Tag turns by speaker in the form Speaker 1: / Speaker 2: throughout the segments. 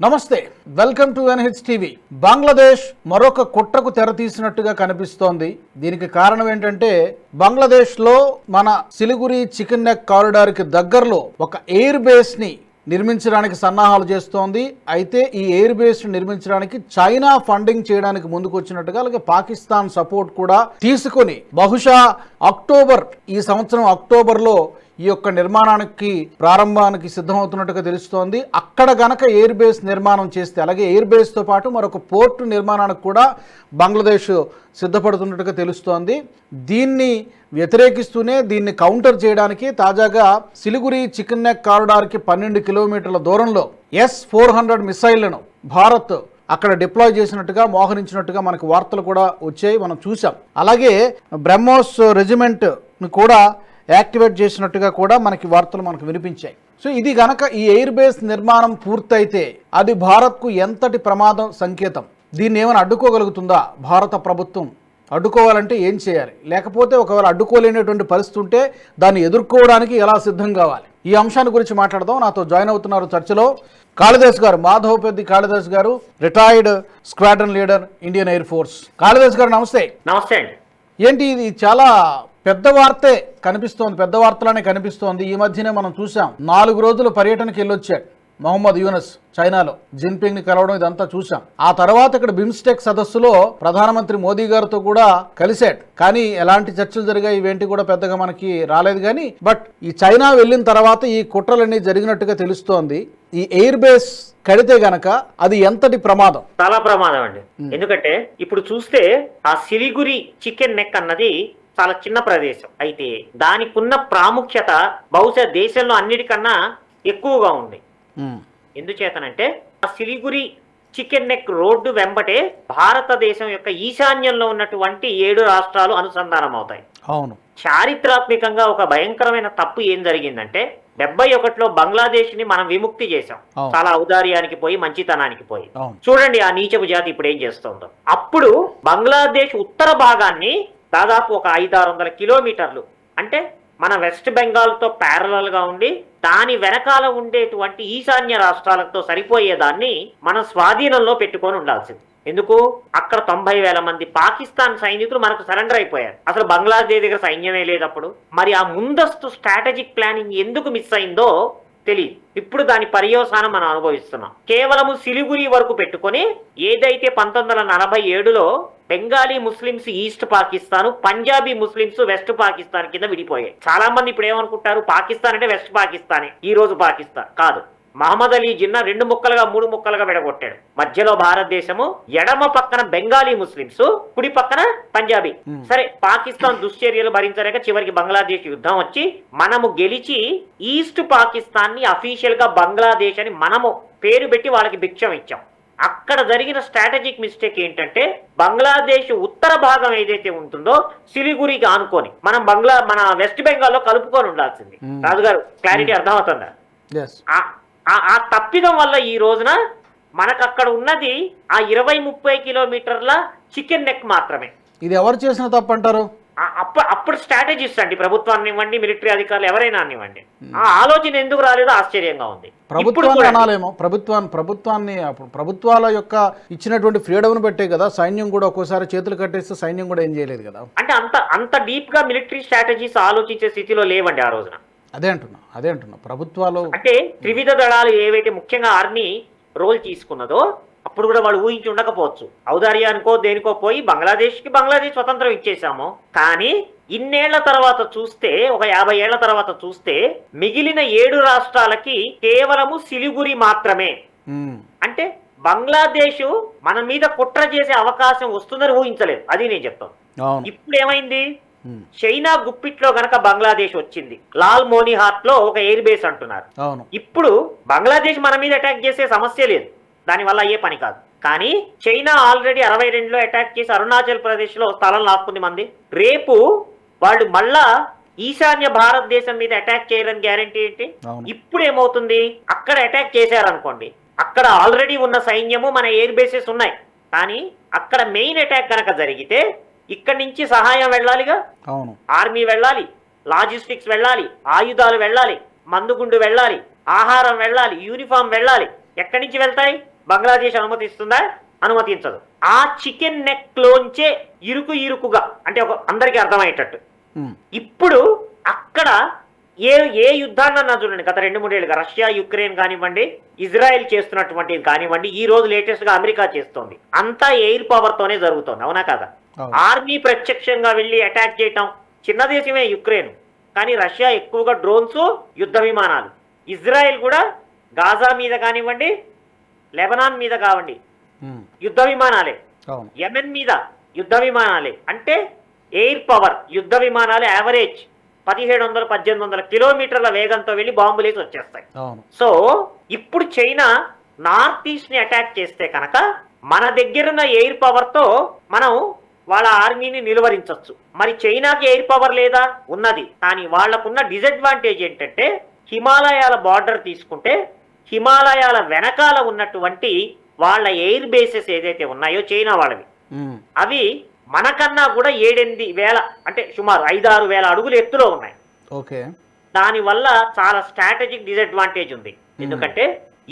Speaker 1: నమస్తే welcome to NH TV Bangladesh మరొక కుట్రకు తెరతీసినట్టుగా కనిపిస్తోంది. దీనికి కారణం ఏంటంటే బంగ్లాదేశ్లో మన సిలిగురి చికెన్ నెక్ కారిడార్కి దగ్గరలో ఒక ఎయిర్ బేస్ని నిర్మించడానికి సన్నాహాలు చేస్తోంది. అయితే ఈ ఎయిర్ బేస్ నిర్మించడానికి చైనా ఫండింగ్ చేయడానికి ముందుకు వచ్చినట్టుగా అలాగే పాకిస్తాన్ సపోర్ట్ కూడా తీసుకొని బహుశా అక్టోబర్ ఈ సంవత్సరం అక్టోబర్లో ఈ యొక్క నిర్మాణానికి ప్రారంభానికి సిద్ధమవుతున్నట్టుగా తెలుస్తోంది. అక్కడ గనక ఎయిర్ బేస్ నిర్మాణం చేస్తే అలాగే ఎయిర్ బేస్తో పాటు మరొక పోర్టు నిర్మాణానికి కూడా బంగ్లాదేశ్ సిద్ధపడుతున్నట్టుగా తెలుస్తోంది. దీన్ని వ్యతిరేకిస్తూనే దీన్ని కౌంటర్ చేయడానికి తాజాగా సిలిగురి చికెన్ నెక్ కారిడార్కి పన్నెండు కిలోమీటర్ల దూరంలో ఎస్ ఫోర్ హండ్రెడ్ మిసైళ్ళను భారత్ అక్కడ డిప్లాయ్ చేసినట్టుగా మోహరించినట్టుగా మనకు వార్తలు కూడా వచ్చాయి మనం చూసాం అలాగే బ్రహ్మోస్ రెజిమెంట్ కూడా యాక్టివేట్ చేసినట్టుగా కూడా మనకి వార్తలు మనకు వినిపించాయి. సో ఇది గనక ఈ ఎయిర్ బేస్ నిర్మాణం పూర్తయితే అది భారత్కు ఎంతటి ప్రమాదం సంకేతం? దీన్ని ఏమైనా అడ్డుకోగలుగుతుందా భారత ప్రభుత్వం? అడ్డుకోవాలంటే ఏం చేయాలి? లేకపోతే ఒకవేళ అడ్డుకోలేనటువంటి పరిస్థితి ఉంటే దాన్ని ఎదుర్కోవడానికి ఎలా సిద్ధం కావాలి? ఈ అంశాన్ని గురించి మాట్లాడదాం. నాతో జాయిన్ అవుతున్నారు చర్చలో కాళిదాస్ గారు. మాధవ్ పెద్ది కాళిదాస్ గారు retired squadron leader Indian air force. Kalidas గారు నమస్తే.
Speaker 2: నమస్తే
Speaker 1: ఏంటి ఇది చాలా పెద్ద వార్తే కనిపిస్తోంది పెద్ద వార్తలానే కనిపిస్తోంది. ఈ మధ్యనే మనం చూసాం నాలుగు రోజులు పర్యటనకి వెళ్ళొచ్చాడు మొహమ్మద్ యూనస్ చైనాలో. జిన్పింగ్ని కలవడం ఇదంతా చూసాం ఆ తర్వాత ఇక్కడ బిమ్స్టెక్ సదస్సులో ప్రధానమంత్రి మోదీ గారితో కూడా కలిశాడు. కానీ ఎలాంటి చర్చలు జరిగాయి ఇవేంటి కూడా పెద్దగా మనకి రాలేదు కానీ బట్ ఈ చైనా వెళ్ళిన తర్వాత ఈ కుట్రలన్నీ జరిగినట్టుగా తెలుస్తోంది. ఈ ఎయిర్ బేస్ కడితే గనక అది ఎంతటి ప్రమాదం?
Speaker 2: చాలా ప్రమాదం అండి. ఎందుకంటే ఇప్పుడు చూస్తే ఆ సిలిగురి చికెన్ నెక్ అన్నది చాలా చిన్న ప్రదేశం. అయితే దానికి ఉన్న ప్రాముఖ్యత బహుశా దేశంలో అన్నిటికన్నా ఎక్కువగా ఉంది. ఎందుచేతనంటే ఆ సిలిగురి చికెన్ నెక్ రోడ్డు వెంబటే భారతదేశం యొక్క ఈశాన్యంలో ఉన్నటువంటి ఏడు రాష్ట్రాలు అనుసంధానం అవుతాయి
Speaker 1: అవును.
Speaker 2: చారిత్రాత్మకంగా ఒక భయంకరమైన తప్పు ఏం జరిగిందంటే డెబ్బై ఒకటిలో బంగ్లాదేశ్ని మనం విముక్తి చేశాం.
Speaker 1: అవును.
Speaker 2: చాలా ఔదార్యానికి పోయి మంచితనానికి పోయి. చూడండి ఆ నీచపు జాతి ఇప్పుడు ఏం చేస్తుందో. అప్పుడు బంగ్లాదేశ్ ఉత్తర భాగాన్ని దాదాపు ఒక ఐదారు వందల కిలోమీటర్లు. అంటే మన వెస్ట్ బెంగాల్తో ప్యారలల్గా ఉండి దాని వెనకాల ఉండేటువంటి ఈశాన్య రాష్ట్రాలతో సరిపోయేదాన్ని మన స్వాధీనంలో పెట్టుకొని ఉండాల్సింది. ఎందుకు? అక్కడ తొంభై వేల మంది పాకిస్తాన్ సైనికులు మనకు సరెండర్ అయిపోయారు. అసలు బంగ్లాదేశ్ దగ్గర సైన్యమే లేదప్పుడు. మరి ఆ ముందస్తు స్ట్రాటజిక్ ప్లానింగ్ ఎందుకు మిస్ అయిందో తెలియదు. ఇప్పుడు దాని పర్యవసానం మనం అనుభవిస్తున్నాం. కేవలము సిలిగురి వరకు పెట్టుకొని ఏదైతే పంతొమ్మిది వందల నలభై ఏడులో Bengali muslims east Pakistan Punjabi muslims west Pakistan కింద విడిపోయాయి. చాలా మంది ఇప్పుడు ఏమనుకుంటారు? పాకిస్తాన్ అంటే వెస్ట్ పాకిస్తానే. ఈ రోజు పాకిస్తాన్ కాదు. మహమ్మద్ అలీ జిన్నా రెండు ముక్కలుగా మూడు ముక్కలుగా విడగొట్టాడు. మధ్యలో భారతదేశము ఎడమ పక్కన బెంగాలీ ముస్లిమ్స్ కుడి పక్కన పంజాబీ. సరే పాకిస్తాన్ దుశ్చర్యలు భరించలేక చివరికి బంగ్లాదేశ్ యుద్ధం వచ్చి మనము గెలిచి ఈస్ట్ పాకిస్తాన్ని అఫీషియల్గా బంగ్లాదేశ్ అని మనము పేరు పెట్టి వాళ్ళకి భిక్షం ఇచ్చాం. అక్కడ జరిగిన స్ట్రాటజిక్ మిస్టేక్ ఏంటంటే బంగ్లాదేశ్ ఉత్తర భాగం ఏదైతే ఉంటుందో సిలిగురికి ఆనుకొని మనం బంగ్లా మన వెస్ట్ బెంగాల్లో కలుపుకొని ఉండాల్సింది. రాజుగారు క్లారిటీ అర్థమవుతుందా? ఆ- తప్పిదం వల్ల ఈ రోజున మనకు అక్కడ ఉన్నది ఆ ఇరవై ముప్పై కిలోమీటర్ల చికెన్ నెక్ మాత్రమే.
Speaker 1: ఇది ఎవరు చేసిన తప్పు అంటారు
Speaker 2: ఆ- అప్ప అప్పుడు స్ట్రాటజిస్ట్ అండి. ప్రభుత్వాన్ని ఇవ్వండి మిలిటరీ అధికారులు ఎవరైనా ఇవ్వండి. ఆ ఆలోచన ఎందుకు రాలేదో ఆశ్చర్యంగా ఉంది.
Speaker 1: ప్రభుత్వాన్ని. అనాలేమో? ప్రభుత్వాన్ని ప్రభుత్వాన్ని అప్పుడు ప్రభుత్వాల యొక్క ఇచ్చినటువంటి ఫ్రీడమ్ను బట్టే కదా సైన్యం కూడా ఒక్కోసారి చేతులు కట్టేస్తే సైన్యం కూడా ఏం చేయలేదు కదా?
Speaker 2: అంటే అంత అంత డీప్గా మిలిటరీ స్ట్రాటజీస్ ఆలోచించే స్థితిలో లేవండి ఆ రోజున.
Speaker 1: అదే అంటున్నా అదే అంటున్నా. ప్రభుత్వాలు
Speaker 2: అంటే త్రివిధ దళాలు ఏవైతే ముఖ్యంగా ఆర్మీ రోల్ తీసుకున్నదో అప్పుడు కూడా వాళ్ళు ఊహించి ఉండకపోవచ్చు. ఔదార్యానికో దేనికో పోయి బంగ్లాదేశ్కి బంగ్లాదేశ్ స్వతంత్రం ఇచ్చేసాము కానీ ఇన్నేళ్ళ తర్వాత చూస్తే ఒక యాభై ఏళ్ళ తర్వాత చూస్తే మిగిలిన ఏడు రాష్ట్రాలకి కేవలము సిలిగురి మాత్రమే. అంటే బంగ్లాదేశ్ మన మీద కుట్ర చేసే అవకాశం వస్తుందని ఊహించలేదు. అది నేను చెప్తాను. ఇప్పుడు ఏమైంది చైనా గుప్పిట్లో గనక బంగ్లాదేశ్ వచ్చింది. లాల్ మోనిహాట్లో ఒక ఎయిర్ బేస్ అంటున్నారు. ఇప్పుడు బంగ్లాదేశ్ మన మీద అటాక్ చేసే సమస్య లేదు. దానివల్ల అయ్యే పని కాదు. కానీ చైనా ఆల్రెడీ అరవై రెండులో అటాక్ చేసి అరుణాచల్ ప్రదేశ్లో స్థలం లాక్కుంది మంది. రేపు వాళ్ళు మళ్ళా ఈశాన్య భారతదేశం మీద అటాక్ చేయడానికి గ్యారంటీ ఏంటి? ఇప్పుడు ఏమవుతుంది? అక్కడ అటాక్ చేశారనుకోండి. అక్కడ ఆల్రెడీ ఉన్న సైన్యము మన ఎయిర్ బేసెస్ ఉన్నాయి. కానీ అక్కడ మెయిన్ అటాక్ కనుక జరిగితే ఇక్కడి నుంచి సహాయం వెళ్ళాలిగా?
Speaker 1: అవును.
Speaker 2: ఆర్మీ వెళ్ళాలి లాజిస్టిక్స్ వెళ్ళాలి ఆయుధాలు వెళ్ళాలి మందుగుండు వెళ్ళాలి ఆహారం వెళ్ళాలి యూనిఫామ్ వెళ్ళాలి. ఎక్కడి నుంచి వెళ్తాయి? బంగ్లాదేశ్ అనుమతిస్తుందా? అనుమతించదు. ఆ చికెన్ నెక్ లోంచే ఇరుకు ఇరుకుగా అంటే ఒక అందరికీ అర్థమయ్యేటట్టు. ఇప్పుడు అక్కడ ఏ ఏ యుద్ధాన్నన్నా చూడండి గత రెండు మూడేళ్ళుగా రష్యా యుక్రెయిన్ కానివ్వండి ఇజ్రాయెల్ చేస్తున్నటువంటిది కానివ్వండి ఈ రోజు లేటెస్ట్గా అమెరికా చేస్తోంది. అంతా ఎయిర్ పవర్ తోనే జరుగుతోంది అవునా కదా. ఆర్మీ ప్రత్యక్షంగా వెళ్ళి అటాక్ చేయటం చిన్న దేశమే యుక్రెయిన్. కానీ రష్యా ఎక్కువగా డ్రోన్స్ యుద్ధ విమానాలు. ఇజ్రాయెల్ కూడా గాజా మీద కానివ్వండి లెబనాన్ మీద కావండి. యుద్ధ విమానాలే. యెమెన్ మీద యుద్ధ విమానాలే. అంటే ఎయిర్ పవర్ యుద్ధ విమానాలు యావరేజ్ పదిహేడు వందల పద్దెనిమిది వందల కిలోమీటర్ల వేగంతో వెళ్ళి బాంబులేసి వచ్చేస్తాయి. సో ఇప్పుడు చైనా నార్త్ ఈస్ట్ని అటాక్ చేస్తే కనుక మన దగ్గరున్న ఎయిర్ పవర్తో మనం వాళ్ళ ఆర్మీని నిలువరించవచ్చు మరి చైనాకి ఎయిర్ పవర్ లేదా? ఉన్నది. కానీ వాళ్ళకున్న డిసడ్వాంటేజ్ ఏంటంటే హిమాలయాల బార్డర్ తీసుకుంటే హిమాలయాల వెనకాల ఉన్నటువంటి వాళ్ళ ఎయిర్ బేసెస్ ఏదైతే ఉన్నాయో చైనా వాళ్ళవి. అవి మనకన్నా కూడా ఏడెనిమిది వేల అంటే సుమారు ఐదారు వేల అడుగులు ఎత్తులో ఉన్నాయి.
Speaker 1: ఓకే.
Speaker 2: దానివల్ల చాలా స్ట్రాటజిక్ డిసడ్వాంటేజ్ ఉంది. ఎందుకంటే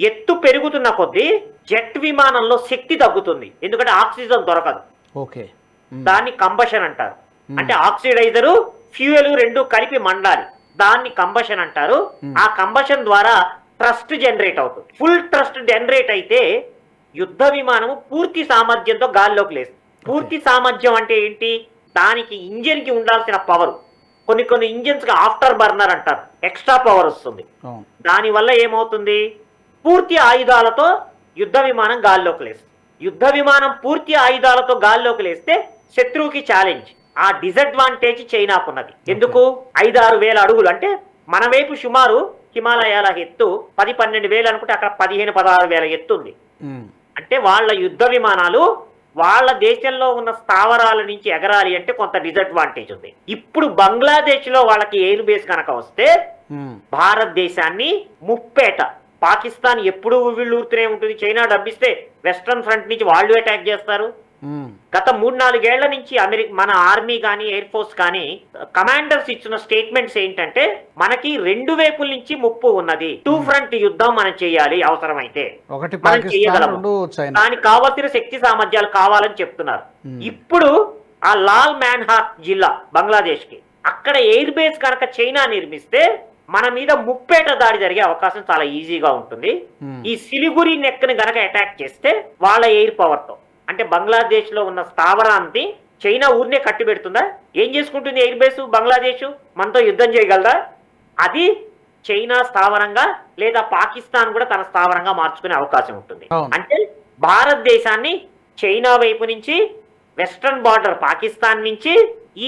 Speaker 2: ఎత్తు పెరుగుతున్న కొద్దీ జెట్ విమానంలో శక్తి తగ్గుతుంది. ఎందుకంటే ఆక్సిజన్ దొరకదు.
Speaker 1: ఓకే.
Speaker 2: దాన్ని కంబషన్ అంటారు.
Speaker 1: Hmm.
Speaker 2: అంటే ఆక్సిడైజరు ఫ్యూయల్ రెండు కలిపి మండాలి. దాన్ని కంబషన్ అంటారు.
Speaker 1: Hmm.
Speaker 2: ఆ కంబషన్ ద్వారా ట్రస్ట్ జనరేట్ అవుతుంది. ఫుల్ ట్రస్ట్ జనరేట్ అయితే యుద్ధ విమానము పూర్తి సామర్థ్యంతో గాల్లోకి లేస్తుంది. పూర్తి సామర్థ్యం అంటే ఏంటి? దానికి ఇంజిన్కి ఉండాల్సిన పవర్. కొన్ని కొన్ని ఇంజిన్స్కి ఆఫ్టర్ బర్నర్ అంటారు. ఎక్స్ట్రా పవర్ వస్తుంది.
Speaker 1: అవును.
Speaker 2: దానివల్ల ఏమవుతుంది? పూర్తి ఆయుధాలతో యుద్ధ విమానం గాల్లోకి లేస్తుంది. యుద్ధ విమానం పూర్తి ఆయుధాలతో గాల్లోకి లేస్తే శత్రువుకి ఛాలెంజ్ ఆ డిసడ్వాంటేజ్ చైనాకున్నది. ఎందుకు? ఐదారు వేల అడుగులు. అంటే మన వైపు సుమారు హిమాలయాల ఎత్తు పది పన్నెండు వేలు అనుకుంటే అక్కడ పదిహేను పదహారు వేల ఎత్తు ఉంది. అంటే వాళ్ళ యుద్ధ విమానాలు వాళ్ళ దేశంలో ఉన్న స్థావరాల నుంచి ఎగరాలి అంటే కొంత డిసడ్వాంటేజ్ ఉంది. ఇప్పుడు బంగ్లాదేశ్లో వాళ్ళకి ఎయిర్ బేస్ కనుక వస్తే భారతదేశాన్ని ముప్పేట. పాకిస్తాన్ ఎప్పుడు వీళ్ళూరుతూనే ఉంటుంది. చైనా డబ్బిస్తే వెస్ట్రన్ ఫ్రంట్ నుంచి వాళ్ళు అటాక్ చేస్తారు. గత మూడు నాలుగేళ్ళ నుంచి అమెరికా మన ఆర్మీ కానీ ఎయిర్ ఫోర్స్ కానీ కమాండర్స్ ఇచ్చిన స్టేట్మెంట్స్ ఏంటంటే మనకి రెండు వైపుల నుంచి ముప్పు ఉన్నది. టూ ఫ్రంట్ యుద్ధం మనం చేయాలి అవసరమైతే. మనం చేయగలము. దానికి కావాల్సిన శక్తి సామర్థ్యాలు కావాలని చెప్తున్నారు.
Speaker 1: Hmm.
Speaker 2: ఇప్పుడు ఆ లాల్ మ్యాన్హాట్ జిల్లా బంగ్లాదేశ్కి అక్కడ ఎయిర్ బేస్ కనుక చైనా నిర్మిస్తే మన మీద ముప్పేట దాడి జరిగే అవకాశం చాలా ఈజీగా ఉంటుంది.
Speaker 1: Hmm.
Speaker 2: ఈ సిలిగురి నెక్ని గనక అటాక్ చేస్తే వాళ్ళ ఎయిర్ పవర్తో అంటే బంగ్లాదేశ్లో ఉన్న స్థావరాన్ని చైనా ఊరినే కట్టి పెడుతుందా ఏం చేసుకుంటుంది ఎయిర్ బేస్ బంగ్లాదేశ్? మనతో యుద్ధం చేయగలదా? అది చైనా స్థావరంగా లేదా పాకిస్తాన్ కూడా తన స్థావరంగా మార్చుకునే అవకాశం ఉంటుంది. అంటే భారతదేశాన్ని చైనా వైపు నుంచి వెస్ట్రన్ బార్డర్ పాకిస్తాన్ నుంచి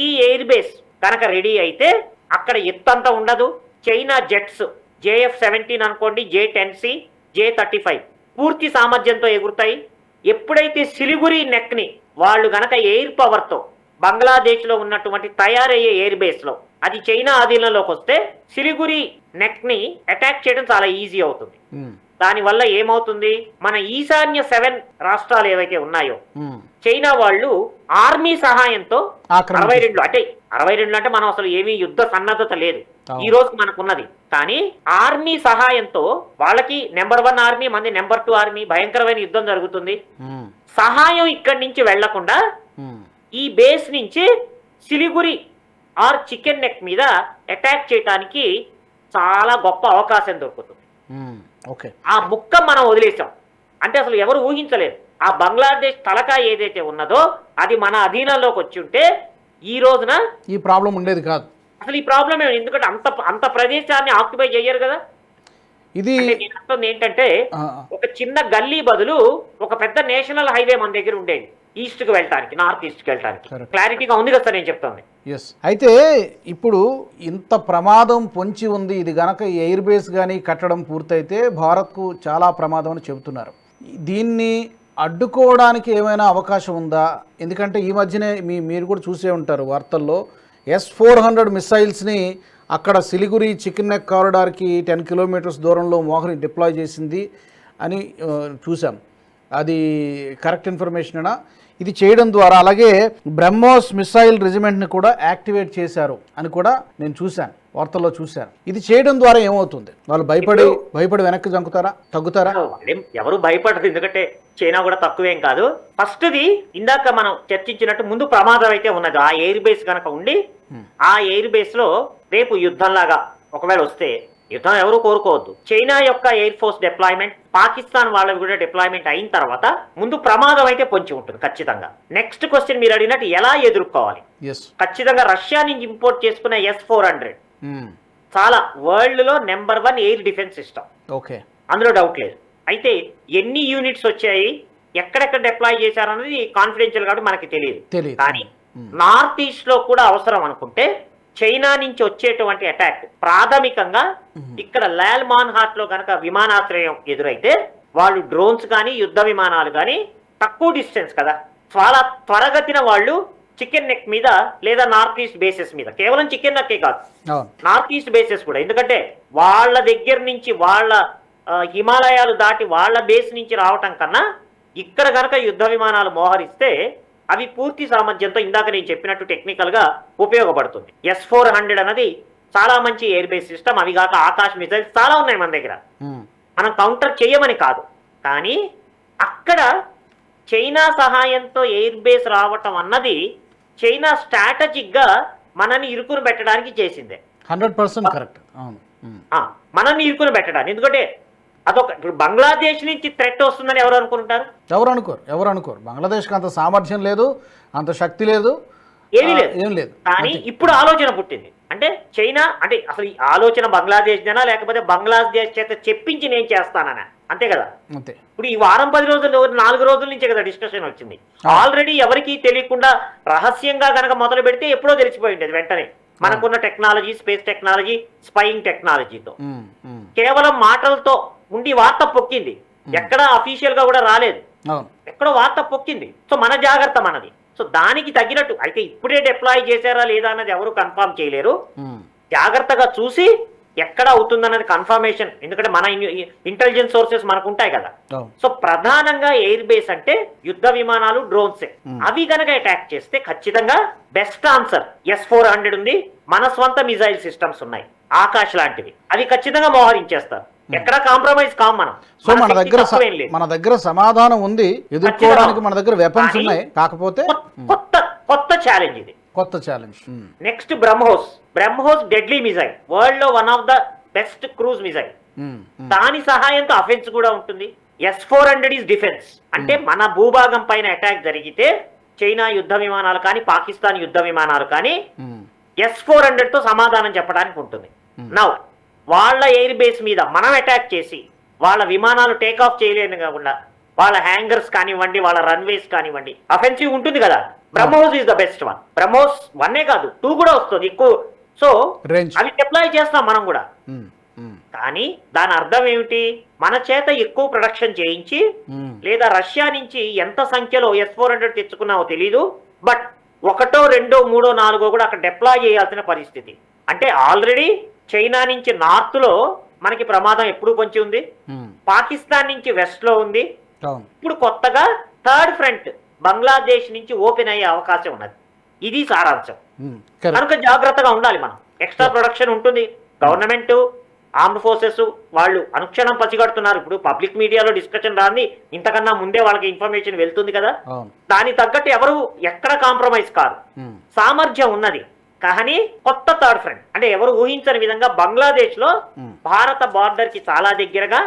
Speaker 2: ఈ ఎయిర్ బేస్ కనుక రెడీ అయితే అక్కడ ఎత్తు అంతా ఉండదు. చైనా జెట్స్ జేఎఫ్ సెవెంటీన్ అనుకోండి J ten C J thirty five పూర్తి సామర్థ్యంతో ఎగురుతాయి. ఎప్పుడైతే సిలిగురి నెక్ని వాళ్ళు గనక ఎయిర్ పవర్తో బంగ్లాదేశ్లో ఉన్నటువంటి తయారయ్యే ఎయిర్ బేస్లో అది చైనా ఆధీనంలోకి వస్తే సిలిగురి నెక్ని అటాక్ చేయడం చాలా ఈజీ అవుతుంది. దానివల్ల ఏమవుతుంది? మన ఈశాన్య సెవెన్ రాష్ట్రాలు ఏవైతే ఉన్నాయో చైనా వాళ్ళు ఆర్మీ సహాయంతో అరవై రెండు అంటే అరవై రెండు అంటే మనం అసలు ఏమీ యుద్ధ సన్నద్ధత లేదు. ఈ రోజు మనకున్నది. కానీ ఆర్మీ సహాయంతో వాళ్ళకి నెంబర్ వన్ ఆర్మీ మంది నెంబర్ టూ ఆర్మీ భయంకరమైన యుద్ధం జరుగుతుంది. సహాయం ఇక్కడి నుంచి
Speaker 1: వెళ్ళకుండా
Speaker 2: ఈ బేస్ నుంచి సిలిగురి ఆర్ చికెన్ నెక్ మీద అటాక్ చేయడానికి చాలా గొప్ప అవకాశం దొరుకుతుంది.
Speaker 1: ఓకే.
Speaker 2: ఆ ముక్క మనం వదిలేసాం అంటే అసలు ఎవరు ఊహించలేరు ఆ బంగ్లాదేశ్ తలకా ఏదైతే ఉన్నదో అది మన అధీనంలోకి వచ్చి ఉంటే ఈ రోజున
Speaker 1: ఈ ప్రాబ్లం ఉండేది కాదు.
Speaker 2: అసలు ఈ ప్రాబ్లం ఎందుకంటే అంత అంత ప్రదేశాన్ని ఆక్యుపై చేయరు కదా.
Speaker 1: ఇది
Speaker 2: అంటుంది ఏంటంటే ఒక చిన్న గల్లీ బదులు ఒక పెద్ద నేషనల్ హైవే మన దగ్గర ఉండేది. ఈస్ట్కి వెళ్ళటానికి నార్త్ ఈస్ట్కి వెళ్ళటానికి. క్లారిటీగా ఉంది కదా సార్ నేను చెప్తుంది.
Speaker 1: ఎస్ అయితే ఇప్పుడు ఇంత ప్రమాదం పొంచి ఉంది. ఇది గనక ఎయిర్ బేస్ కానీ కట్టడం పూర్తయితే భారత్కు చాలా ప్రమాదం అని చెబుతున్నారు. దీన్ని అడ్డుకోవడానికి ఏమైనా అవకాశం ఉందా? ఎందుకంటే ఈ మధ్యనే మీ మీరు కూడా చూసే ఉంటారు వార్తల్లో ఎస్ ఫోర్ హండ్రెడ్ మిసైల్స్ని అక్కడ సిలిగురి చికెన్ నెక్ కారిడార్కి టెన్ కిలోమీటర్స్ దూరంలో మోహని డిప్లాయ్ చేసింది అని చూసాం అది కరెక్ట్ ఇన్ఫర్మేషనేనా ఇది చేయడం ద్వారా అలాగే బ్రహ్మోస్ మిసైల్ రెజిమెంట్ని కూడా యాక్టివేట్ చేశారు అని కూడా నేను చూశాను. వార్తల్లో చూశాను ఇది చేయడం ద్వారా ఏమవుతుంది? వాళ్ళు భయపడి భయపడి వెనక్కి జంకుతారా? తగ్గుతారా?
Speaker 2: ఎవరు భయపడరు ఎందుకంటే చైనా కూడా తక్కువేం కాదు. ఫస్ట్ది ఇందాక మనం చర్చించినట్టు ముందు ప్రమాదం అయితే ఉన్నది. ఆ ఎయిర్ బేస్ కనుక ఉండి ఆ ఎయిర్ బేస్లో రేపు యుద్ధంలాగా ఒకవేళ వస్తే యుద్ధం ఎవరు కోరుకోవద్దు. చైనా యొక్క ఎయిర్ ఫోర్స్ డిప్లాయ్మెంట్ పాకిస్తాన్ వాళ్ళవి కూడా డిప్లాయ్మెంట్ అయిన తర్వాత ముందు ప్రమాదం అయితే పొంచి ఉంటుంది ఖచ్చితంగా. నెక్స్ట్ క్వశ్చన్ మీరు అడిగినట్టు ఎలా ఎదుర్కోవాలి? ఖచ్చితంగా రష్యా నుంచి ఇంపోర్ట్ చేసుకున్న ఎస్ ఫోర్ హండ్రెడ్ చాలా వరల్డ్లో number one air defence system.
Speaker 1: Okay.
Speaker 2: అందులో డౌట్ లేదు. అయితే ఎన్ని యూనిట్స్ వచ్చాయి ఎక్కడెక్కడ డిప్లాయ్ చేశారన్నది కాన్ఫిడెన్షియల్ కాబట్టి మనకి తెలియదు. కానీ నార్త్ ఈస్ట్లో కూడా అవసరం అనుకుంటే చైనా నుంచి వచ్చేటువంటి అటాక్ ప్రాథమికంగా ఇక్కడ లాల్ మాన్హాట్లో కనుక విమానాశ్రయం ఎదురైతే వాళ్ళు డ్రోన్స్ కానీ యుద్ధ విమానాలు కానీ తక్కువ డిస్టెన్స్ కదా. చాలా త్వరగతిన వాళ్ళు చికెన్ నెక్ మీద లేదా నార్త్ ఈస్ట్ బేసెస్ మీద. కేవలం చికెన్ నెక్కే కాదు. నార్త్ ఈస్ట్ బేసెస్ కూడా. ఎందుకంటే వాళ్ళ దగ్గర నుంచి వాళ్ళ హిమాలయాలు దాటి వాళ్ళ బేస్ నుంచి రావటం కన్నా ఇక్కడ కనుక యుద్ధ విమానాలు మోహరిస్తే అవి పూర్తి సామర్థ్యంతో ఇందాక నేను చెప్పినట్టు టెక్నికల్గా ఉపయోగపడుతుంది. ఎస్ ఫోర్ హండ్రెడ్ అనేది చాలా మంచి ఎయిర్ బేస్ సిస్టమ్ అవి కాక ఆకాశ్ మిసైల్స్ చాలా ఉన్నాయి మన దగ్గర. మనం కౌంటర్ చేయమని కాదు. కానీ అక్కడ చైనా సహాయంతో ఎయిర్ బేస్ రావటం అన్నది చైనా స్ట్రాటజిక్గా మనని ఇరుకును పెట్టడానికి చేసిందే.
Speaker 1: Hundred percent correct. అవును.
Speaker 2: మనల్ని ఇరుకుని పెట్టడానికి. ఎందుకంటే అదొక ఇప్పుడు బంగ్లాదేశ్ నుంచి థ్రెట్ వస్తుందని ఎవరు అనుకుంటారు?
Speaker 1: ఎవరు అనుకోరు ఎవరు అనుకోరు. బంగ్లాదేశ్కి అంత సామర్థ్యం లేదు అంత శక్తి లేదు.
Speaker 2: ఏమీ లేదు.
Speaker 1: ఏం లేదు.
Speaker 2: కానీ. ఇప్పుడు ఆలోచన పుట్టింది. అంటే చైనా అంటే అసలు ఈ ఆలోచన బంగ్లాదేశ్ జనా లేకపోతే బంగ్లాదేశ్ చేత చెప్పించి నేను చేస్తానని? అంతే కదా? ఇప్పుడు ఈ వారం పది రోజులు నాలుగు రోజుల నుంచే కదా డిస్కషన్ వచ్చింది. ఆల్రెడీ ఎవరికి తెలియకుండా రహస్యంగా గనక మొదలు పెడితే ఎప్పుడో తెలిసిపోయి ఉండేది వెంటనే. మనకున్న టెక్నాలజీ స్పేస్ టెక్నాలజీ స్పైయింగ్ టెక్నాలజీతో. కేవలం మాటలతో ఉండి వార్త పొక్కింది. ఎక్కడా అఫీషియల్గా కూడా రాలేదు. ఎక్కడో వార్త పొక్కింది. సో మన జాగ్రత్త మనది. సో దానికి తగినట్టు అయితే ఇప్పుడే డిప్లాయ్ చేశారా లేదా అన్నది ఎవరు కన్ఫర్మ్ చేయలేరు.
Speaker 1: ఉమ్.
Speaker 2: జాగ్రత్తగా చూసి ఎక్కడ అవుతుందన్నది కన్ఫర్మేషన్ ఎందుకంటే మన ఇంటెలిజెన్స్ సోర్సెస్ మనకు ఉంటాయి కదా. సో ప్రధానంగా ఎయిర్ బేస్ అంటే యుద్ధ విమానాలు డ్రోన్సే
Speaker 1: Hmm.
Speaker 2: అవి గనక అటాక్ చేస్తే ఖచ్చితంగా best answer S four hundred ఉంది. మన స్వంత మిజైల్ సిస్టమ్స్ ఉన్నాయి. ఆకాశ్ లాంటివి. అవి ఖచ్చితంగా మోహరించేస్తారు. ఎక్కడ కాంప్రమైజ్ కాం మనం.
Speaker 1: సో మన దగ్గర. మన దగ్గర సమాధానం ఉంది ఎదుర్కోవడానికి మన దగ్గర వెపన్స్ ఉన్నాయి కాకపోతే
Speaker 2: కొత్త కొత్త ఛాలెంజ్ ఇది.
Speaker 1: కొత్త challenge
Speaker 2: next BrahMos BrahMos deadly missile వరల్డ్లో one of the best cruise missile దాని సహాయంతో అఫెన్స్ కూడా ఉంటుంది. S four hundred is defence అంటే మన భూభాగం పైన అటాక్ జరిగితే చైనా యుద్ధ విమానాలు కానీ పాకిస్తాన్ యుద్ధ విమానాలు కానీ ఎస్ ఫోర్ హండ్రెడ్తో సమాధానం చెప్పడానికి ఉంటుంది. నౌ వాళ్ళ ఎయిర్ బేస్ మీద మనం అటాక్ చేసి వాళ్ళ విమానాలు టేక్ ఆఫ్ చేయలేని కాకుండా వాళ్ళ హ్యాంగర్స్ కానివ్వండి వాళ్ళ రన్వేస్ కానివ్వండి. అఫెన్సివ్ ఉంటుంది కదా. BrahMos is the best one BrahMos వన్నే కాదు టూ కూడా వస్తుంది ఎక్కువ. సో అవి డిప్లాయ్ చేస్తాం మనం కూడా. కానీ దాని అర్థం ఏమిటి? మన చేత ఎక్కువ ప్రొడక్షన్ చేయించి లేదా రష్యా నుంచి ఎంత సంఖ్యలో ఎస్ ఫోర్ హండ్రెడ్ తెచ్చుకున్నావో తెలీదు. బట్ ఒకటో రెండో మూడో నాలుగో కూడా అక్కడ డిప్లాయ్ చేయాల్సిన పరిస్థితి. అంటే ఆల్రెడీ చైనా నుంచి నార్త్లో మనకి ప్రమాదం ఎప్పుడు పొంచి ఉంది. పాకిస్తాన్ నుంచి వెస్ట్లో ఉంది ఇప్పుడు కొత్తగా థర్డ్ ఫ్రంట్ బంగ్లాదేశ్ నుంచి ఓపెన్ అయ్యే అవకాశం ఉన్నది. ఇది సారాంశం. కనుక జాగ్రత్తగా ఉండాలి మనం. ఎక్స్ట్రా ప్రొడక్షన్ ఉంటుంది. గవర్నమెంట్ ఆర్మ్డ్ ఫోర్సెస్ వాళ్ళు అనుక్షణం పసిగడుతున్నారు. ఇప్పుడు పబ్లిక్ మీడియాలో డిస్కషన్ రాని ఇంతకన్నా ముందే వాళ్ళకి ఇన్ఫర్మేషన్ వెళ్తుంది కదా. దాని తగ్గట్టు ఎవరు ఎక్కడ కాంప్రమైజ్ కాదు
Speaker 1: ఉమ్.
Speaker 2: సామర్థ్యం ఉన్నది. కానీ కొత్త థర్డ్ ఫ్రంట్ అంటే ఎవరు ఊహించని విధంగా
Speaker 1: బంగ్లాదేశ్లో.
Speaker 2: భారత బార్డర్కి చాలా దగ్గరగా.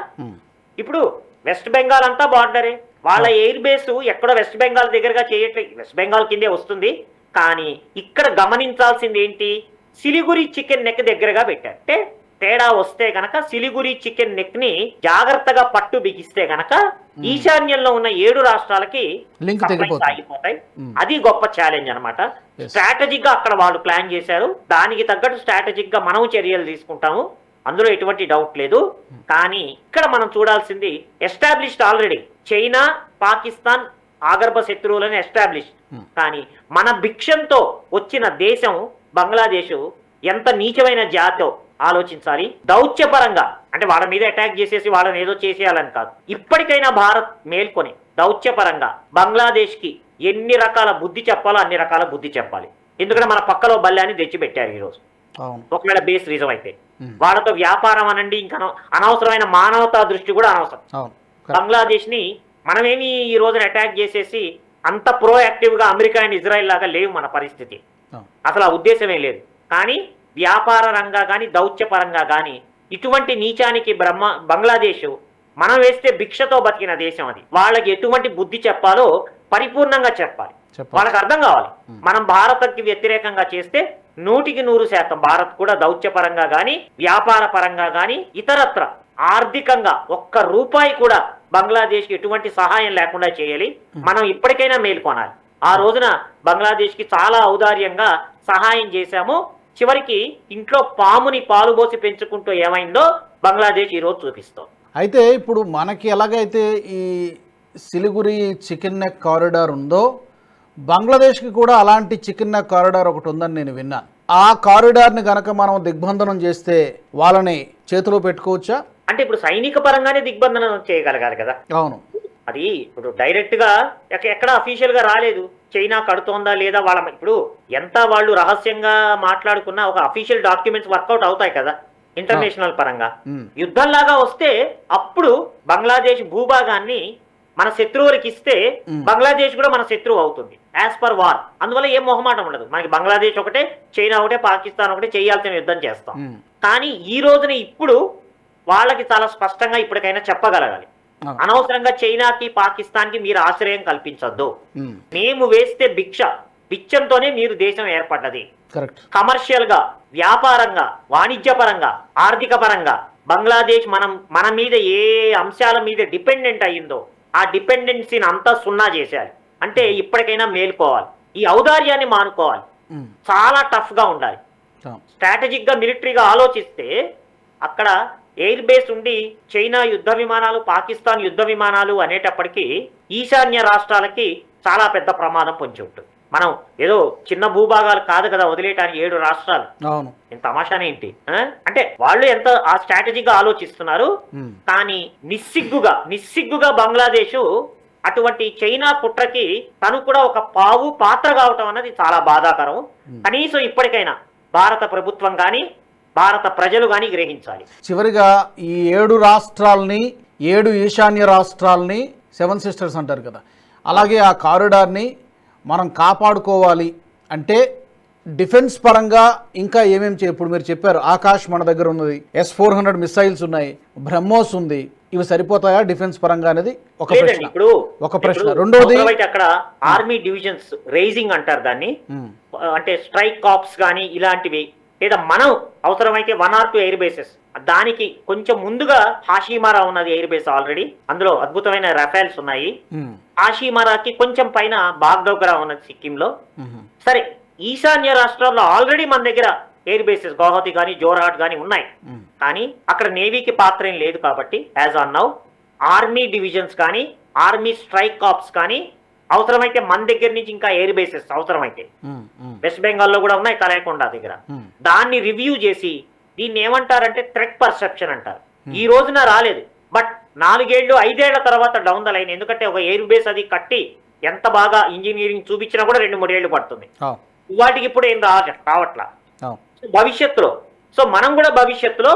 Speaker 2: ఇప్పుడు వెస్ట్ బెంగాల్ అంతా బార్డరే. వాళ్ళ ఎయిర్ బేస్ ఎక్కడో వెస్ట్ బెంగాల్ దగ్గరగా చేయట్లేదు వెస్ట్ బెంగాల్ కిందే వస్తుంది. కానీ ఇక్కడ గమనించాల్సింది ఏంటి? సిలిగురి చికెన్ నెక్ దగ్గరగా పెట్టారు. అంటే తేడా వస్తే గనక సిలిగురి చికెన్ నెక్ని జాగ్రత్తగా పట్టు బిగిస్తే గనక ఈశాన్యంలో ఉన్న ఏడు రాష్ట్రాలకి ఆగిపోతాయి. అది గొప్ప ఛాలెంజ్ అన్నమాట.
Speaker 1: Yes.
Speaker 2: స్ట్రాటజిక్గా అక్కడ వాళ్ళు ప్లాన్ చేశారు. దానికి తగ్గట్టు స్ట్రాటజిక్గా మనం చర్యలు తీసుకుంటాము. అందులో ఎటువంటి డౌట్ లేదు. కానీ ఇక్కడ మనం చూడాల్సింది ఎస్టాబ్లిష్డ్ ఆల్రెడీ చైనా పాకిస్తాన్ ఆగర్భ శత్రువులను ఎస్టాబ్లిష్. కానీ మన భిక్షంతో వచ్చిన దేశం బంగ్లాదేశ్ ఎంత నీచమైన జాతో ఆలోచించాలి? దౌత్యపరంగా. అంటే వాళ్ళ మీద అటాక్ చేసేసి వాళ్ళని ఏదో చేసేయాలని కాదు. ఇప్పటికైనా భారత్ మేల్కొని దౌత్యపరంగా బంగ్లాదేశ్కి ఎన్ని రకాల బుద్ధి చెప్పాలో అన్ని రకాల బుద్ధి చెప్పాలి. ఎందుకంటే మన పక్కలో బల్లాన్ని తెచ్చిపెట్టారు ఈరోజు. ఒకవేళ బేస్ రీజం అయితే. వాళ్ళతో వ్యాపారం అనండి ఇంకా అన- అనవసరమైన మానవతా దృష్టి కూడా అనవసరం. బంగ్లాదేశ్ని మనమేమి ఈ రోజున అటాక్ చేసేసి అంత ప్రోయాక్టివ్గా అమెరికా అండ్ ఇజ్రాయెల్ లాగా లేవు మన పరిస్థితి. అసలు ఆ ఉద్దేశమే లేదు. కానీ వ్యాపార రంగా కానీ దౌత్యపరంగా కానీ ఇటువంటి నీచానికి బ్రహ్మ బంగ్లాదేశ్ మనం వేస్తే భిక్షతో బతికిన దేశం అది. వాళ్ళకి ఎటువంటి బుద్ధి చెప్పాలో పరిపూర్ణంగా చెప్పాలి. వాళ్ళకి అర్థం కావాలి. మనం భారత్కి వ్యతిరేకంగా చేస్తే నూటికి నూరు శాతం భారత్ కూడా దౌత్యపరంగా గాని వ్యాపార పరంగా గాని ఇతరత్ర ఆర్థికంగా ఒక్క రూపాయి కూడా బంగ్లాదేశ్కి ఎటువంటి సహాయం లేకుండా చేయాలి. మనం ఇప్పటికైనా మేల్కొనాలి ఆ రోజున బంగ్లాదేశ్కి చాలా ఔదార్యంగా సహాయం చేశాము. చివరికి ఇంట్లో పాముని పాలు పోసి పెంచుకుంటూ ఏమైందో బంగ్లాదేశ్ ఈ రోజు చూపిస్తాం
Speaker 1: అయితే ఇప్పుడు మనకి ఎలాగైతే ఈ సిలిగురి చికెన్ నెక్ కారిడార్ ఉందో బంగ్లాదేశ్కి కూడా అలాంటి చికెన్ నెక్ కారిడార్ ఒకటి ఉందని నేను విన్నాను ఆ కారిడార్ని గనక మనం దిగ్బంధనం చేస్తే వాళ్ళని చేతిలో పెట్టుకోవచ్చా?
Speaker 2: అంటే ఇప్పుడు సైనిక పరంగానే దిగ్బంధనం చేయగలగాలి కదా?
Speaker 1: అవును.
Speaker 2: అది ఇప్పుడు డైరెక్ట్గా ఎక్క- ఎక్కడ అఫీషియల్గా రాలేదు. చైనా కడుతోందా లేదా వాళ్ళ ఇప్పుడు ఎంత వాళ్ళు రహస్యంగా మాట్లాడుకున్నా ఒక అఫీషియల్ డాక్యుమెంట్స్ వర్కౌట్ అవుతాయి కదా ఇంటర్నేషనల్ పరంగా. యుద్ధంలాగా వస్తే అప్పుడు బంగ్లాదేశ్ భూభాగాన్ని మన శత్రువులకి ఇస్తే. బంగ్లాదేశ్ కూడా మన శత్రువు అవుతుంది యాజ్ పర్ వార్ అందువల్ల ఏం మొహమాటం ఉండదు. మనకి బంగ్లాదేశ్ ఒకటే చైనా ఒకటే పాకిస్తాన్ ఒకటే చేయాల్సిన యుద్ధం చేస్తాం. కానీ ఈ రోజున ఇప్పుడు వాళ్ళకి చాలా స్పష్టంగా ఇప్పటికైనా చెప్పగలగాలి. అనవసరంగా చైనాకి పాకిస్తాన్కి మీరు ఆశ్రయం కల్పించొద్దు. మేము. వేస్తే భిక్ష బిచ్చంతోనే మీరు దేశం ఏర్పడ్డది. కమర్షియల్గా వ్యాపారంగా వాణిజ్యపరంగా ఆర్థిక పరంగా బంగ్లాదేశ్ మనం మన మీద ఏ అంశాల మీద డిపెండెంట్ అయ్యిందో ఆ డిపెండెన్సీని అంతా సున్నా చేసేయాలి. అంటే ఇప్పటికైనా మేలుకోవాలి. ఈ ఔదార్యాన్ని మానుకోవాలి. చాలా టఫ్గా ఉండాలి. స్ట్రాటజిక్గా మిలిటరీగా ఆలోచిస్తే అక్కడ ఎయిర్ బేస్ ఉండి చైనా యుద్ధ విమానాలు పాకిస్తాన్ యుద్ధ విమానాలు అనేటప్పటికీ ఈశాన్య రాష్ట్రాలకి చాలా పెద్ద ప్రమాదం పొంచి ఉంటుంది. మనం ఏదో చిన్న భూభాగాలు కాదు కదా వదిలేయటానికి ఏడు రాష్ట్రాలు. ఇంత తమాషానేంటి? అంటే వాళ్ళు ఎంత ఆ స్ట్రాటజిక్గా ఆలోచిస్తున్నారు కానీ నిస్సిగ్గుగా నిస్సిగ్గుగా బంగ్లాదేశ్ అటువంటి చైనా కుట్రకి తను కూడా ఒక పావు పాత్ర కావటం అన్నది చాలా బాధాకరం. కనీసం ఇప్పటికైనా భారత ప్రభుత్వం కానీ భారత ప్రజలు కానీ గ్రహించాలి.
Speaker 1: చివరిగా ఈ ఏడు రాష్ట్రాలని ఏడు ఈశాన్య రాష్ట్రాలని సెవెన్ సిస్టర్స్ అంటారు కదా. అలాగే ఆ కారిడార్ని మనం కాపాడుకోవాలి అంటే డిఫెన్స్ పరంగా ఇంకా ఏమేమి చే ఇప్పుడు మీరు చెప్పారు ఆకాష్ మన దగ్గర ఉన్నది ఎస్ ఫోర్ హండ్రెడ్ మిసైల్స్ ఉన్నాయి బ్రహ్మోస్ ఉంది ఇవి సరిపోతాయా డిఫెన్స్ పరంగా అనేది ఒక ప్రశ్న.
Speaker 2: ఇప్పుడు
Speaker 1: ఒక ప్రశ్న. రెండోది-
Speaker 2: అక్కడ ఆర్మీ డివిజన్స్ రైజింగ్ అంటారు దాన్ని. అంటే స్ట్రైక్ కాప్స్ కానీ ఇలాంటివి లేదా మనం అవసరమైతే one or two air bases దానికి కొంచెం ముందుగా హాషీమారా ఉన్నది ఎయిర్ బేస్ ఆల్రెడీ అందులో అద్భుతమైన రఫేల్స్ ఉన్నాయి. హాషీమారాకి కొంచెం పైన బాగ్డోగ్రా ఉన్నది సిక్కింలో.
Speaker 1: ఉమ్,
Speaker 2: సరే ఈశాన్య రాష్ట్రాల్లో ఆల్రెడీ మన దగ్గర ఎయిర్ బేసెస్ గౌహతి కానీ జోర్హాట్ కానీ ఉన్నాయి. కానీ అక్కడ నేవీకి పాత్ర ఏం లేదు కాబట్టి as on now army divisions కానీ ఆర్మీ స్ట్రైక్ కాప్స్ కానీ అవసరమైతే మన దగ్గర నుంచి ఇంకా ఎయిర్ బేసెస్ అవసరమైతే. వెస్ట్ బెంగాల్లో కూడా ఉన్నాయి కలయకొండ దగ్గర. దాన్ని రివ్యూ చేసి దీన్ని ఏమంటారంటే థ్రెట్ పర్సెప్షన్ అంటారు. ఈ రోజున రాలేదు. బట్ నాలుగేళ్ళు ఐదేళ్ళ తర్వాత డౌన్ ద లైన్ ఎందుకంటే ఒక ఎయిర్ బేస్ అది కట్టి ఎంత బాగా ఇంజనీరింగ్ చూపించినా కూడా రెండు మూడేళ్ళు పడుతుంది.
Speaker 1: అవును,
Speaker 2: వాటికి ఇప్పుడు ఏం రావట్లా భవిష్యత్తులో. సో మనం కూడా భవిష్యత్తులో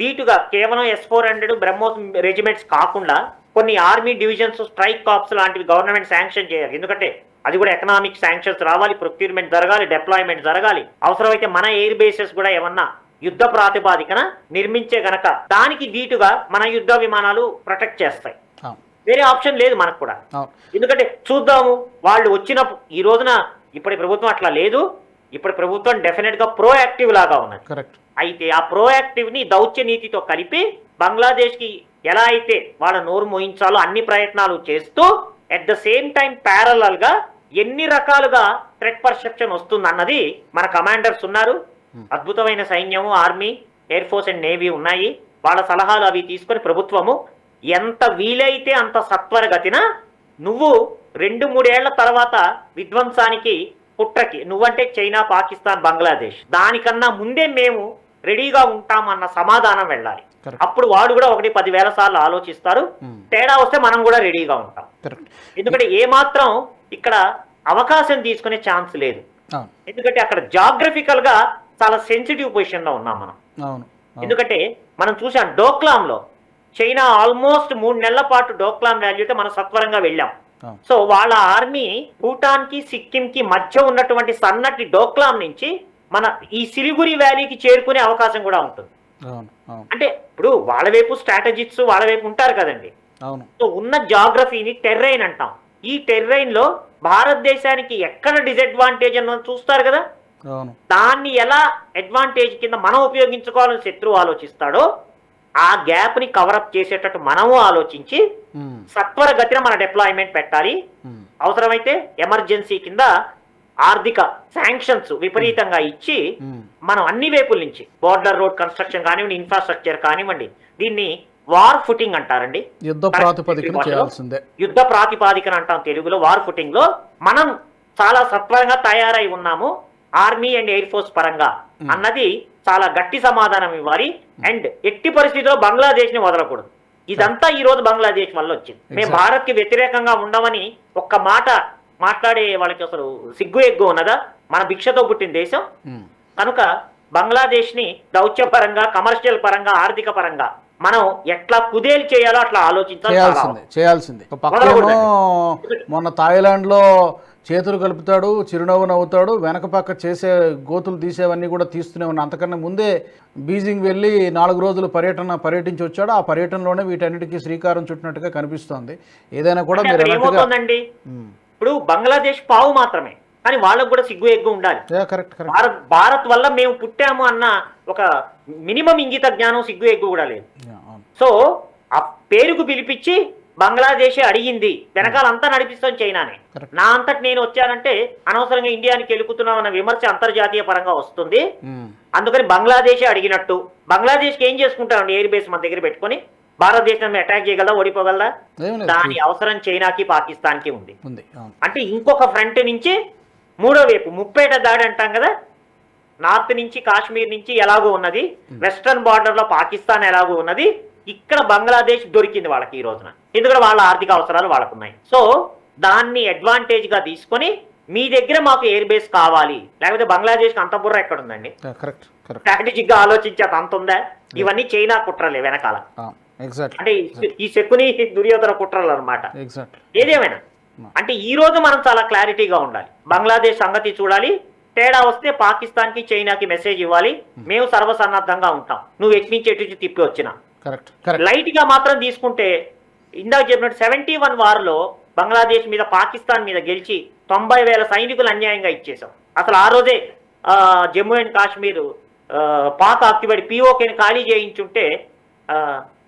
Speaker 2: ధీటుగా కేవలం S four hundred BrahMos regiments కాకుండా కొన్ని ఆర్మీ డివిజన్స్ స్ట్రైక్ కాప్స్ లాంటివి గవర్నమెంట్ శాంక్షన్ చేయాలి. ఎందుకంటే అది కూడా ఎకనామిక్ శాంక్షన్స్ రావాలి ప్రొక్యూర్మెంట్ జరగాలి డిప్లాయ్మెంట్ జరగాలి. అవసరమైతే మన ఎయిర్ బేసెస్ కూడా ఏమన్నా యుద్ధ ప్రాతిపాదికన నిర్మించే గనక దానికి ధీటుగా మన యుద్ధ విమానాలు ప్రొటెక్ట్ చేస్తాయి. వేరే ఆప్షన్ లేదు మనకు కూడా. ఎందుకంటే చూద్దాము వాళ్ళు వచ్చినప్పుడు ఈ రోజున ఇప్పటి ప్రభుత్వం అట్లా లేదు. ఇప్పటి ప్రభుత్వం డెఫినెట్గా ప్రోయాక్టివ్ లాగా ఉన్నది. అయితే ఆ ప్రోయాక్టివ్ని దౌత్య నీతితో కలిపి బంగ్లాదేశ్కి ఎలా అయితే వాళ్ళ నోరు మోయించాలో అన్ని ప్రయత్నాలు చేస్తూ అట్ ద సేమ్ టైం ప్యారలల్గా ఎన్ని రకాలుగా థ్రెట్ పర్సెప్షన్ వస్తుంది అన్నది మన కమాండర్స్ ఉన్నారు. అద్భుతమైన సైన్యము army air force and navy ఉన్నాయి. వాళ్ళ సలహాలు అవి తీసుకొని ప్రభుత్వము ఎంత వీలైతే అంత సత్వరగతిన నువ్వు రెండు మూడేళ్ళ తర్వాత విధ్వంసానికి కుట్రకి నువ్వంటే చైనా పాకిస్తాన్ బంగ్లాదేశ్ దానికన్నా ముందే మేము రెడీగా ఉంటామన్న సమాధానం వెళ్ళాలి. అప్పుడు వాడు కూడా ఒకటి పదివేల సార్లు ఆలోచిస్తారు.
Speaker 1: ఉమ్,
Speaker 2: తేడా వస్తే మనం కూడా రెడీగా ఉంటాం. ఎందుకంటే ఏ మాత్రం ఇక్కడ అవకాశం తీసుకునే ఛాన్స్ లేదు. ఎందుకంటే అక్కడ జాగ్రఫికల్గా చాలా సెన్సిటివ్ పొజిషన్లో ఉన్నాం మనం. ఎందుకంటే మనం చూసాం డోక్లాం లో చైనా ఆల్మోస్ట్ మూడు నెలల పాటు డోక్లాం వాల్యూతో మనం సత్వరంగా వెళ్ళాం. సో వాళ్ళ ఆర్మీ భూటాన్కి సిక్కిం కి మధ్య ఉన్నటువంటి సన్నటి డోక్లాం నుంచి మన ఈ సిలిగురి వ్యాలీకి చేరుకునే అవకాశం కూడా ఉంటుంది. అంటే ఇప్పుడు వాళ్ళ వైపు స్ట్రాటజిస్ట్స్ వాళ్ళ వైపు ఉంటారు కదండి. సో ఉన్న జాగ్రఫీని టెర్రైన్ అంటాం. ఈ టెర్రైన్లో భారతదేశానికి ఎక్కడ డిసడ్వాంటేజ్ అన్నది చూస్తారు కదా? దాన్ని ఎలా అడ్వాంటేజ్ కింద మనం ఉపయోగించుకోవాలని శత్రువు ఆలోచిస్తాడో ఆ గ్యాప్ని కవరప్ చేసేటట్టు మనము ఆలోచించి సత్వర గతిన మన డిప్లాయ్మెంట్ పెట్టాలి. అవసరమైతే ఎమర్జెన్సీ కింద ఆర్థిక శాంక్షన్స్ విపరీతంగా ఇచ్చి
Speaker 1: ఉమ్.
Speaker 2: మనం అన్ని వైపుల నుంచి బోర్డర్ రోడ్ కన్స్ట్రక్షన్ కానివ్వండి ఇన్ఫ్రాస్ట్రక్చర్ కానివ్వండి దీన్ని వార్ ఫుటింగ్ అంటారండి.
Speaker 1: యుద్ధ ప్రాతిపదికన చేయాల్సిందే.
Speaker 2: యుద్ధ ప్రాతిపాదికన అంటాం తెలుగులో వార్ ఫుటింగ్లో. మనం చాలా సత్వరంగా తయారై ఉన్నాము ఆర్మీ అండ్ ఎయిర్ ఫోర్స్ పరంగా అన్నది చాలా గట్టి సమాధానం ఇవ్వాలి. అండ్ ఎట్టి పరిస్థితిలో బంగ్లాదేశ్ని వదలకూడదు. ఇదంతా ఈ రోజు బంగ్లాదేశ్ వల్ల వచ్చింది. మేము. భారత్కి వ్యతిరేకంగా ఉండమని ఒక్క మాట మాట్లాడే వాళ్ళకి అసలు సిగ్గు ఎగ్గు ఉన్నదా? మన భిక్షతో పుట్టిన దేశం? కనుక బంగ్లాదేశ్ని దౌత్యపరంగా కమర్షియల్ పరంగా ఆర్థిక పరంగా మనం ఎట్లా కుదేలు చేయాలో అట్లా ఆలోచించాలి చాలా అవసరం.
Speaker 1: చేయాల్సిందే. మొన్న థాయిలాండ్లో చేతులు కలుపుతాడు చిరునవ్వు నవ్వుతాడు వెనక పక్క చేసే గోతులు తీసేవన్నీ కూడా తీస్తూనే ఉన్నా. అంతకన్నా ముందే బీజింగ్ వెళ్ళి నాలుగు రోజులు పర్యటన పర్యటించి వచ్చాడు. ఆ పర్యటనలోనే వీటన్నిటికీ శ్రీకారం చుట్టినట్టుగా కనిపిస్తోంది. ఏదైనా కూడా మీరు
Speaker 2: ఇప్పుడు బంగ్లాదేశ్ పావు మాత్రమే. కానీ వాళ్ళకు కూడా సిగ్గు ఎగ్గు ఉండాలి. భారత్ భారత్ వల్ల మేము పుట్టాము అన్న ఒక మినిమం ఇంగిత జ్ఞానం సిగ్గు ఎగ్గు కూడా లేదు. సో ఆ పేరుకు పిలిపించి బంగ్లాదేశ్ అడిగింది. వెనకాల అంతా నడిపిస్తాం చైనానే. నా అంతటి నేను వచ్చానంటే అనవసరంగా ఇండియానికి వెళ్ళుకుతున్నాం అన్న విమర్శ అంతర్జాతీయ పరంగా వస్తుంది. అందుకని బంగ్లాదేశే అడిగినట్టు. బంగ్లాదేశ్కి ఏం చేసుకుంటారండి? ఎయిర్ బేస్ మన దగ్గర పెట్టుకొని? భారతదేశం అటాక్ చేయగలదా ఓడిపోగలదా? దాని అవసరం చైనాకి పాకిస్తాన్కి ఉంది. అంటే ఇంకొక ఫ్రంట్ నుంచి మూడో వైపు ముప్పేట దాడి అంటాం కదా నార్త్ నుంచి కాశ్మీర్ నుంచి ఎలాగో ఉన్నది వెస్ట్రన్ బార్డర్లో పాకిస్తాన్ ఎలాగో ఉన్నది ఇక్కడ బంగ్లాదేశ్ దొరికింది వాళ్ళకి ఈ రోజున. ఎందుకంటే వాళ్ళ ఆర్థిక అవసరాలు వాళ్ళకున్నాయి. సో దాన్ని అడ్వాంటేజ్గా తీసుకొని మీ దగ్గర మాకు ఎయిర్ బేస్ కావాలి. లేకపోతే బంగ్లాదేశ్ అంత బుర్ర ఎక్కడ ఉందండి స్ట్రాటజిక్గా ఆలోచించేది అంత ఉందా ఇవన్నీ చైనా కుట్రలే వెనకాల. అంటే ఈ- శకుని దుర్యోధన కుట్రలు
Speaker 1: ఎగ్జాక్ట్
Speaker 2: ఏదేమైనా? అంటే ఈ రోజు మనం చాలా క్లారిటీగా ఉండాలి. బంగ్లాదేశ్ సంగతి చూడాలి తేడా వస్తే పాకిస్తాన్కి చైనాకి మెసేజ్ ఇవ్వాలి. మేము సర్వసన్నద్ధంగా ఉంటాం. నువ్వు ఎటు నుంచి ఎటు తిప్పి వచ్చినా. లైట్గా మాత్రం తీసుకుంటే ఇందాక చెప్పినట్టు సెవెంటీ వన్ వార్లో బంగ్లాదేశ్ మీద పాకిస్తాన్ మీద గెలిచి తొంభై వేల సైనికులు అన్యాయంగా ఇచ్చేసాం అసలు ఆ రోజే జమ్మూ అండ్ కాశ్మీర్ పాక్ ఆక్టివేట్ పిఓకేని ఖాళీ చేయించుంటే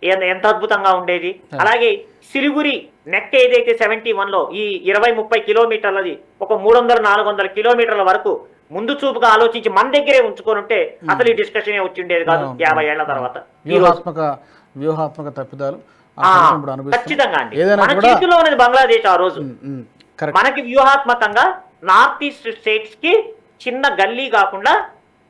Speaker 2: ఎంత- అద్భుతంగా ఉండేది. అలాగే సిలిగురి నెక్ ఏదైతే సెవెంటీ వన్లో ఈ ఇరవై ముప్పై కిలోమీటర్లది ఒక మూడు వందల నాలుగు వందల కిలోమీటర్ల వరకు ముందు చూపుగా ఆలోచించి మన దగ్గరే ఉంచుకొని ఉంటే అసలు ఈ డిస్కషన్ వచ్చి ఉండేది కాదు. యాభై ఏళ్ళ తర్వాత.
Speaker 1: వ్యూహాత్మక వ్యూహాత్మక తప్పిదాలు.
Speaker 2: ఖచ్చితంగా అండి. మన చేతిలో ఉన్నది బంగ్లాదేశ్ ఆ రోజు. మనకి వ్యూహాత్మకంగా నార్త్ ఈస్ట్ స్టేట్స్కి చిన్న గల్లీ కాకుండా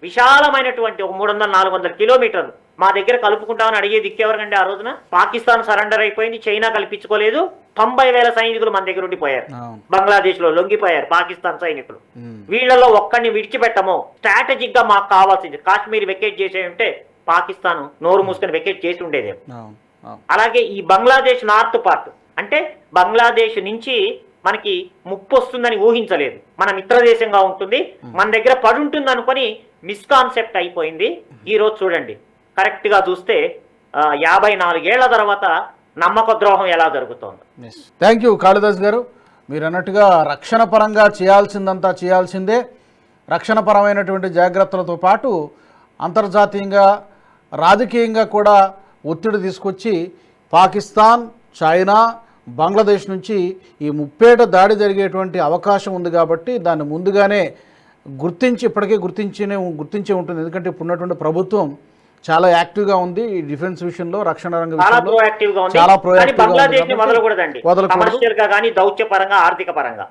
Speaker 2: విశాలమైనటువంటి ఒక మూడు వందల నాలుగు వందల కిలోమీటర్లు మా దగ్గర కలుపుకుంటామని అడిగే దిక్కెవరండి ఆ రోజున? పాకిస్తాన్ సరెండర్ అయిపోయింది చైనా కల్పించుకోలేదు. తొంభై వేల సైనికులు మన దగ్గర ఉండిపోయారు. బంగ్లాదేశ్లో లొంగిపోయారు పాకిస్తాన్ సైనికులు.
Speaker 1: ఉమ్,
Speaker 2: వీళ్ళలో ఒక్కడిని విడిచిపెట్టము. స్ట్రాటజిక్గా మాకు కావాల్సింది. కాశ్మీర్ వెకేట్ చేసే ఉంటే పాకిస్తాన్ నోరు మూసుకొని వెకేట్ చేసి
Speaker 1: అవును.
Speaker 2: అలాగే ఈ బంగ్లాదేశ్ నార్త్ పార్ట్ అంటే బంగ్లాదేశ్ నుంచి మనకి ముప్పు వస్తుందని ఊహించలేదు. మన మిత్ర దేశంగా ఉంటుంది మన దగ్గర పడి ఉంటుంది అనుకొని మిస్కాన్సెప్ట్ అయిపోయింది ఈ రోజు చూడండి. కరెక్ట్గా చూస్తే యాభై నాలుగేళ్ళ తర్వాత నమ్మక ద్రోహం ఎలా జరుగుతోంది?
Speaker 1: థ్యాంక్ యూ కాళిదాస్ గారు. మీరు అన్నట్టుగా రక్షణ పరంగా చేయాల్సిందంతా చేయాల్సిందే. రక్షణపరమైనటువంటి జాగ్రత్తలతో పాటు అంతర్జాతీయంగా రాజకీయంగా కూడా ఒత్తిడి తీసుకొచ్చి పాకిస్తాన్ చైనా బంగ్లాదేశ్ నుంచి ఈ ముప్పేట దాడి జరిగేటువంటి అవకాశం ఉంది కాబట్టి దాన్ని ముందుగానే గుర్తించి ఇప్పటికే గుర్తించినే గుర్తించే ఉంటుంది. ఎందుకంటే ఇప్పుడు ఉన్నటువంటి ప్రభుత్వం చాలా యాక్టివ్గా ఉంది ఈ డిఫెన్స్ విషయంలో రక్షణ రంగ
Speaker 2: చాలా గా ఉంది. కానీ
Speaker 1: గా ఉంది.
Speaker 2: గా దౌత్య పరంగా ఆర్థిక పరంగా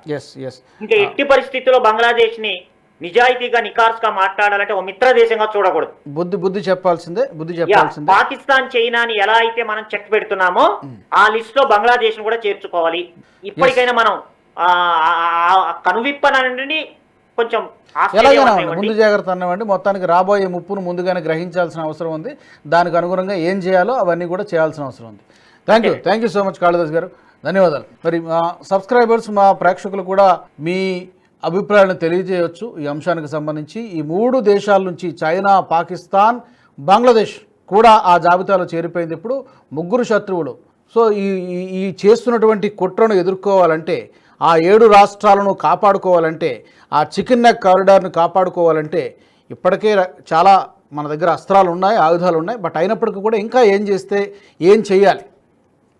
Speaker 2: ఇంకా ఎట్టి పరిస్థితుల్లో బంగ్లాదేశ్ని నిజాయితీగా నికార్స్గా మాట్లాడాలంటే ఒక మిత్ర దేశంగా చూడకూడదు.
Speaker 1: బుద్ధి బుద్ధి చెప్పాల్సిందే బుద్ధి చెప్పాల్సిందే.
Speaker 2: పాకిస్తాన్ చైనాని ఎలా అయితే మనం చెక్ పెడుతున్నామో ఆ లిస్ట్లో బంగ్లాదేశ్ కూడా చేర్చుకోవాలి. ఇప్పటికైనా మనం కనువిప్పనని కొంచెం
Speaker 1: ఎలాగైనా ముందు జాగ్రత్త అన్నవండి మొత్తానికి రాబోయే ముప్పును ముందుగానే గ్రహించాల్సిన అవసరం ఉంది. దానికి అనుగుణంగా ఏం చేయాలో అవన్నీ కూడా చేయాల్సిన అవసరం ఉంది. Thank you thank you so much Kalidas గారు. ధన్యవాదాలు. మరి మా సబ్స్క్రైబర్స్ మా ప్రేక్షకులు కూడా మీ అభిప్రాయాలను తెలియజేయవచ్చు ఈ అంశానికి సంబంధించి ఈ మూడు దేశాల నుంచి చైనా పాకిస్తాన్ బంగ్లాదేశ్ కూడా ఆ జాబితాలో చేరిపోయింది ఇప్పుడు ముగ్గురు శత్రువులు. సో ఈ- ఈ చేస్తున్నటువంటి కుట్రను ఎదుర్కోవాలంటే ఆ ఏడు రాష్ట్రాలను కాపాడుకోవాలంటే ఆ చికెన్ నెక్ కారిడార్ను కాపాడుకోవాలంటే ఇప్పటికే చాలా మన దగ్గర అస్త్రాలు ఉన్నాయి ఆయుధాలు ఉన్నాయి బట్ అయినప్పటికీ కూడా ఇంకా ఏం చేస్తే ఏం చేయాలి?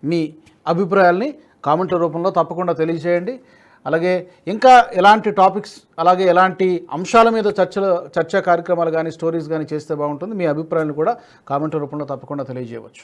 Speaker 1: మీ అభిప్రాయాల్ని కామెంట్ల రూపంలో తప్పకుండా తెలియజేయండి. అలాగే ఇంకా ఎలాంటి టాపిక్స్ అలాగే ఎలాంటి అంశాల మీద చర్చలు చర్చా కార్యక్రమాలు కానీ స్టోరీస్ కానీ చేస్తే బాగుంటుంది. మీ అభిప్రాయాలను కూడా కామెంట్ రూపంలో తప్పకుండా తెలియజేయవచ్చు.